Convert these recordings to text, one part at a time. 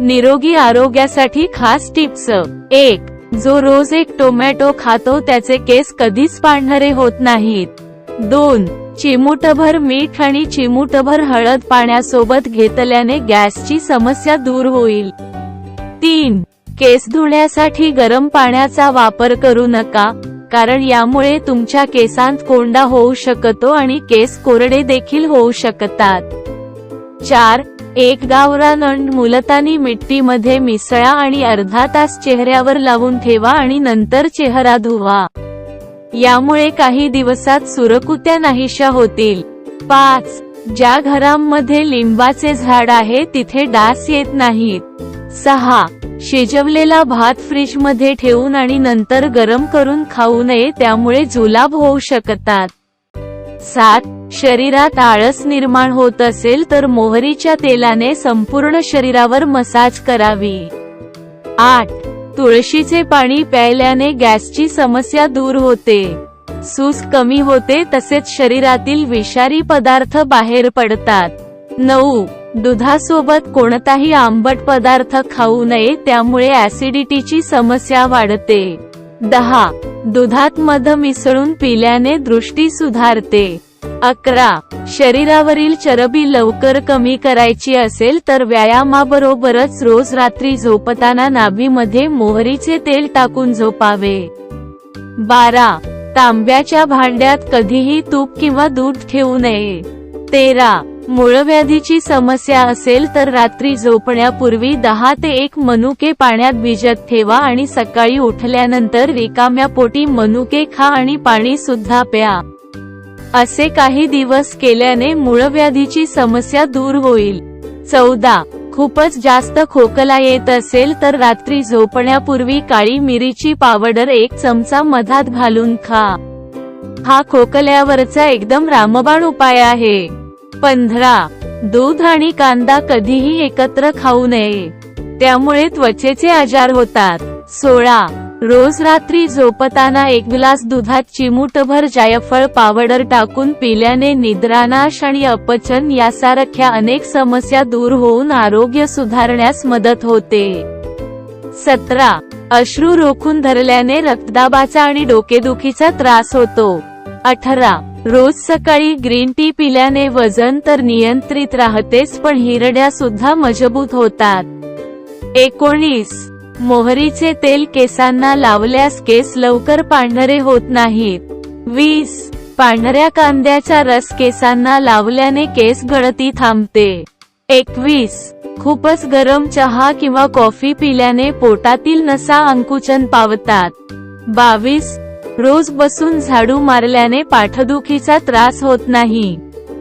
निरोगी आरोग्यासाठी खास टिप्स. एक जो रोज एक टोमॅटो खातो त्याचे केस कधीच पांढरे होत नाहीत. दोन चिमूटभर मीठ आणि चिमूटभर हळद पाण्यासोबत घेतल्याने गॅसची समस्या दूर होईल. तीन केस धुण्यासाठी गरम पाण्याचा वापर करू नका कारण यामुळे तुमच्या केसांत कोंडा होऊ शकतो आणि केस कोरडे देखील होऊ शकतात. चार एक गावरानंड मुलतानी मिट्टीमध्ये मिसळा आणि अर्धा तास चेहऱ्यावर लावून ठेवा आणि नंतर चेहरा धुवा. यामुळे काही दिवसात सुरकुत्या नाहीशा होतील. पाच. ज्या घरांमध्ये लिंबाचे झाड आहे तिथे डास येत नाहीत. सहा. शिजवलेला भात फ्रीजमध्ये ठेवून आणि नंतर गरम करून खाऊ नये त्यामुळे जुलाब होऊ शकतात. सात शरीरात आळस निर्माण होत असेल तर मोहरीच्या तेलाने संपूर्ण शरीरावर मसाज करावी. आठ तुळशीचे पाणी प्यायल्याने गॅसची समस्या दूर होते. सूज कमी होते तसेच शरीरातील विषारी पदार्थ बाहेर पडतात. नऊ दुधासोबत कोणताही आंबट पदार्थ खाऊ नये त्यामुळे ऍसिडिटीची समस्या वाढते. दहा दुधात मध मिसळून पिल्याने दृष्टी सुधारते. अकरा. शरीरावरील चरबी लवकर कमी करायची असेल तर व्यायामाबरोबरच रोज रात्री झोपताना नाभीमध्ये मोहरीचे तेल टाकून झोपावे. बारा. तांब्याच्या भांड्यात कधीही तूप किंवा दूध ठेवू नये. तेरा. मूळव्याधीची समस्या असेल तर रात्री झोपण्यापूर्वी दहा ते एक मनुके पाण्यात भिजत ठेवा आणि सकाळी उठल्यानंतर रिकाम्या पोटी मनुके खा आणि पाणी सुद्धा प्या. असे काही दिवस केल्याने मूळव्याधीची समस्या दूर होईल. चौदा. खूपच जास्त खोकला येत असेल तर रात्री झोपण्यापूर्वी काळी मिरीची पावडर एक चमचा मधात घालून खा. हा खोकल्यावरचा एकदम रामबाण उपाय आहे. पंधरा. दूध आणि कांदा कधीही एकत्र खाऊ नये. त्यामुळे त्वचेचे आजार होतात. सोळा. रोज रात्री झोपताना एक ग्लास दुधात चिमूटभर जायफळ पावडर टाकून पिल्याने निद्रानाश आणि अपचन यासारख्या अनेक समस्या दूर होऊन आरोग्य सुधारण्यास मदत होते. सतरा. अश्रू रोखून धरल्याने रक्तदाबाचा आणि डोकेदुखीचा त्रास होतो. अठरा. रोज सकाळी ग्रीन टी पिल्याने वजन तर नियंत्रित राहतेच पण हिरड्या सुद्धा मजबूत होतात. एकोणीस. मोहरीचे तेल केसांना लावल्यास केस लवकर पांढरे होत नाहीत. वीस. पांढऱ्या कांद्याचा रस केसांना लावल्याने केस गळती थांबते. एकवीस. खूपच गरम चहा किंवा कॉफी पिल्याने पोटातील नसा अंकुचन पावतात. बावीस. रोज बसून झाडू मारल्याने पाठदुखीचा त्रास होत नाही.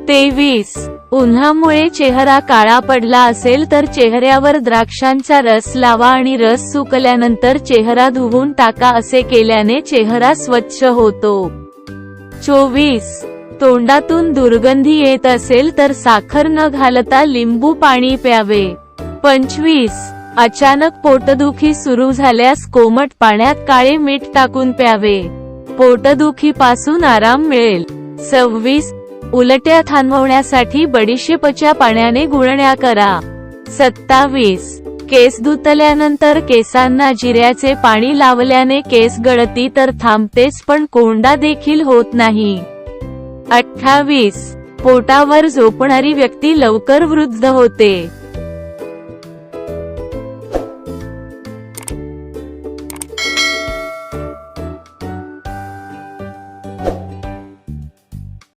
तेवीस. उन्हामुळे चेहरा काळा पडला असेल तर चेहऱ्यावर द्राक्षांचा रस लावा आणि रस सुकल्यानंतर चेहरा धुवून टाका असे केल्याने चेहरा स्वच्छ होतो. चोवीस. तोंडातून दुर्गंधी येत असेल तर साखर न घालता लिंबू पाणी प्यावे. पंचवीस. अचानक पोटदुखी सुरू झाल्यास कोमट पाण्यात काळे मीठ टाकून प्यावे. पोटदुखीपासून आराम मिळेल. सव्वीस. उलट्या थांबवण्यासाठी बडीशेपच्या पाण्याने गुळण्या करा. सत्तावीस. केस धुतल्यानंतर केसांना जिऱ्याचे पाणी लावल्याने केस गळती तर थांबतेच पण कोंडा देखील होत नाही. अठ्ठावीस. पोटावर झोपणारी व्यक्ती लवकर वृद्ध होते.